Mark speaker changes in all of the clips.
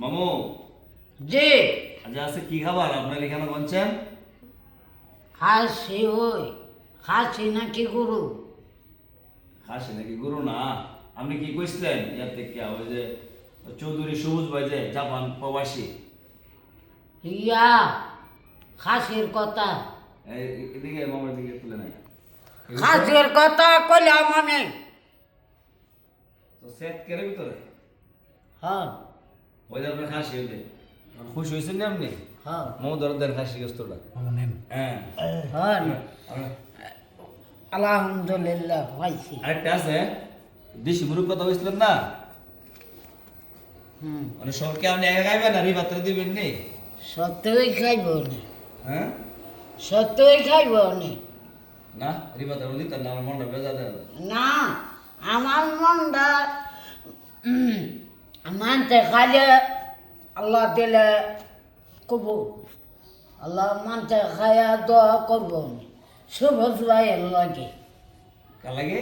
Speaker 1: মামু।
Speaker 2: যে
Speaker 1: আজ আছে কি খাবার? আপনার এখানে বলছেন?
Speaker 2: খাসি ওই। খাসি নাকি গরু?
Speaker 1: খাসি নাকি গরু? না। আপনি কি কইছিলেন ইয়ার থেকে? ওই যে চৌধুরী সবুজ ভাই যে জাপান প্রবাসী।
Speaker 2: ইয়া খাসির কথা।
Speaker 1: এদিকে মামার দিকে তুলে নাই
Speaker 2: খাসির কথা কইলাম আমি।
Speaker 1: তো সেট কেড়ে ভিতরে?
Speaker 2: হ্যাঁ।
Speaker 1: ওই আপনার খাসি খুশি হয়েছেন না আপনি?
Speaker 2: হ্যাঁ।
Speaker 1: ধর দেন খাসি গোস্তটা। হ্যাঁ।
Speaker 2: হ্যাঁ।
Speaker 1: আমরা-
Speaker 2: আলহামদুলিল্লাহ পাইছি।
Speaker 1: আরেকটা আছে। দেশি মুরুখ কথা হয়েছিলেন না?
Speaker 2: হুম।
Speaker 1: মানে সবকে আপনি একা খাইবেন আর এই পাত্রে দিবেন নি?
Speaker 2: সত্যই খাইব নি।
Speaker 1: হ্যাঁ?
Speaker 2: সত্যই খাইব নি।
Speaker 1: তার নাম মনটা বেজা দেয়।
Speaker 2: না আমার মনটা মানতে খাইলে আল্লাহ দিলে কব আল্লাহ মানতে খাইয়া দোয়া করব সুভজ ভাইয়ের লাগে
Speaker 1: লাগে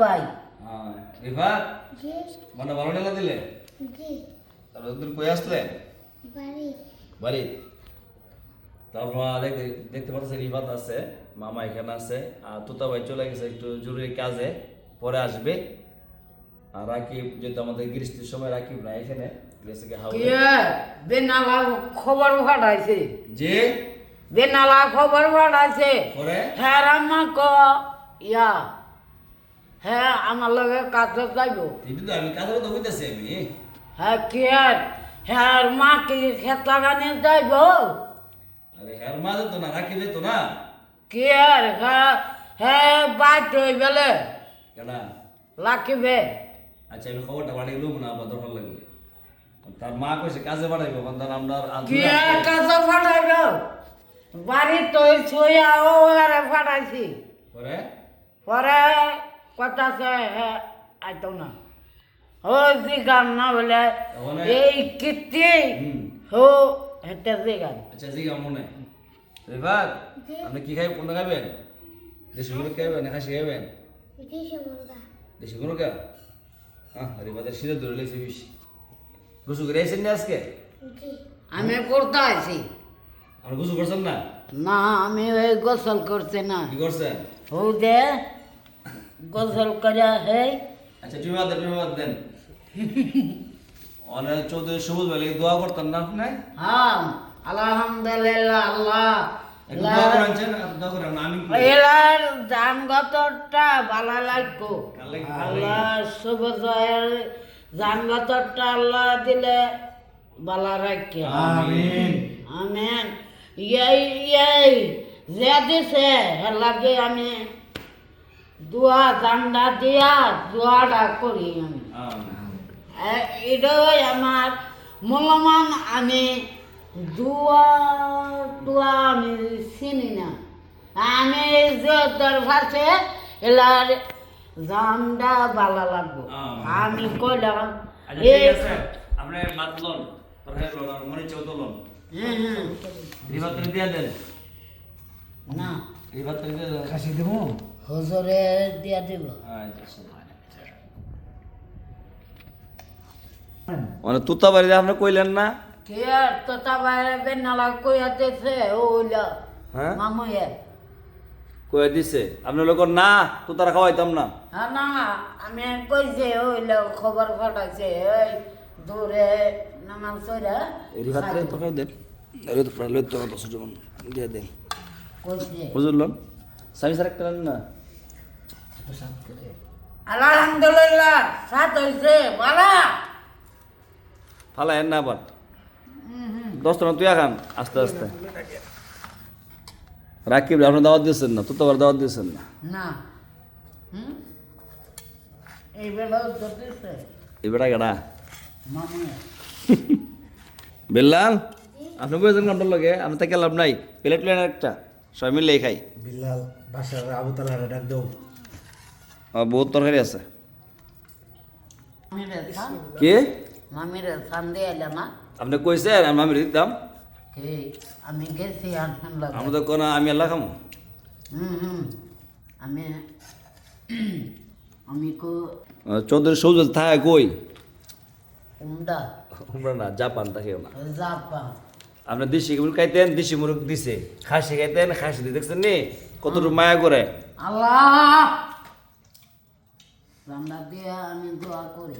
Speaker 2: ভাই
Speaker 1: হ্যাঁ রিফাত মনটা ভালো লেগে দিলে আর ওদের কই আসলেন বাড়ি তারপর দেখতে দেখতে পাচ্ছেন রিফাত আছে মামা এখানে আছে আর তুতা ভাই চলে গেছে একটু জরুরি কাজে পরে আসবে রাকিব যেহেতু আমাদের গৃষ্টির সময় রাকিব না এখানে কি
Speaker 2: কে? বেনালা খবর
Speaker 1: যে?
Speaker 2: বেনালা খবর
Speaker 1: পরে?
Speaker 2: হ্যাঁ আমাক ইয়া। হ্যাঁ আমার লগে কাছে যাইব।
Speaker 1: কিন্তু আমি হইতেছি আমি।
Speaker 2: হ্যাঁ কে? হ্যাঁ মা কি খেত লাগানে যাইব।
Speaker 1: আরে মা না না।
Speaker 2: কে? হ্যাঁ হ্যাঁ বাইট হয়ে গেলে।
Speaker 1: কেনা?
Speaker 2: লাকিবে
Speaker 1: আচ্ছা আমি খবরটা বাড়ি গেলাম না আবার দরকার লাগলে। তার মা কইছে কাজে বাড়াইবো কারণ আমরা আর
Speaker 2: কে কাছে পাঠাইব? বাড়ি তো ছুঁয়া ও আরে পাঠাইছি।
Speaker 1: পরে?
Speaker 2: পরে কথাছে হ্যাঁ আইতো না। ও জিগান না বলে এই কীর্তি হো হেঁটে জিগান।
Speaker 1: আচ্ছা জি মনে। এবার আপনি কি খাইবেন কোনটা খাইবেন? দেশি মুরগ খাইবেন না খাসি খাইবেন? দেশি মুরগ? হ্যাঁ আরে বাজার ধরে লেগেছে বেশি গুছু করে না আজকে?
Speaker 2: আমি করতে আছি
Speaker 1: আপনি গুছু করছেন না?
Speaker 2: না আমি ওই গোসল করছে না।
Speaker 1: কি করছেন?
Speaker 2: হো দে গোসল করে হে
Speaker 1: আচ্ছা তুমি বাদ দেন তুমি বাদ দেন। অনেক চৌধুরী সবুজ লাগি দোয়া করতাম না আপনি?
Speaker 2: হ্যাঁ আলহামদুলিল্লাহ আল্লাহ। এলার দাম গতটা লাগবো? আল্লাহ শুভজয়ের দাম গতটা আল্লাহ দিলে ভালো রাখে।
Speaker 1: আমিন।
Speaker 2: এই যে দিছে লাগে আমি দোয়া দান্ডা দিয়া দোয়াটা করি আমি। এটাই আমার মূল্যমান আমি দুয়া টুয়া আমি চিনি না। আমি যে এলার জামটা ভালো লাগবো।
Speaker 1: আমি
Speaker 2: কইলাম
Speaker 1: আচ্ছা মনে
Speaker 2: হ্যাঁ হ্যাঁ।
Speaker 1: রিভাত দিয়া দেন।
Speaker 2: না।
Speaker 1: দিয়া দেন।
Speaker 3: খাসি দেবো?
Speaker 2: হুজুরে দিয়া দিব।
Speaker 1: আচ্ছা মানে তুতা বাড়িতে আপনি কইলেন না?
Speaker 2: আর তোতা বাইরে বেনালা কইয়া দিছে? ওইলা
Speaker 1: হ্যাঁ?
Speaker 2: মামুয়ে
Speaker 1: কয়ে দিছে? আপনি লোক না তুতারা খাওয়াইতাম না।
Speaker 2: হ্যাঁ না আমি কইছে ওইলা খবর পাঠাইছে এই দূরে নামাজ সইরা
Speaker 1: রিভাত করে তো দেন। আরে তো প্রায় লইতে তো ছোট দিয়ে দেন।
Speaker 2: কইছে।
Speaker 1: বুঝল লন সামি স্যার একটা না?
Speaker 2: আলহামদুলিল্লাহ সাত হইছে বালা।
Speaker 1: ফালা এন না দশটা না তুই খান আস্তে আস্তে। রাকিব আপনি দাওয়াত দিয়েছেন না? তুতো আবার দাওয়াত দিয়েছেন না? এবারে গেড়া বেল্লাল আপনি বুঝেছেন কামটার লগে আমি তাকে লাভ নাই। প্লেট প্লেন একটা। সবাই মিলে খাই।
Speaker 3: বিল্লাল বাসার আবু তালারে ডাক দেও।
Speaker 1: আমার বহুত তরকারি আছে। কি?
Speaker 2: মামিরে থান এলে না
Speaker 1: আপনি কইছেন আমি আমি দিতাম
Speaker 2: কে আমি গেছি
Speaker 1: আমরা তো কোনো আমি আল্লাহ খামো
Speaker 2: হুম হুম আমি আমি কো
Speaker 1: চৌধুরী সৌজ থাকে কই
Speaker 2: উমডা
Speaker 1: আমরা না জাপান তাকেও না
Speaker 2: জাপান
Speaker 1: আপনি দেশি মুরগ খাইতেন দেশি মুরগ দিছে খাসি খাইতেন খাসি দিয়ে দেখছেন নি কতটুকু মায়া করে
Speaker 2: আল্লাহ রান্না দিয়ে আমি দোয়া করি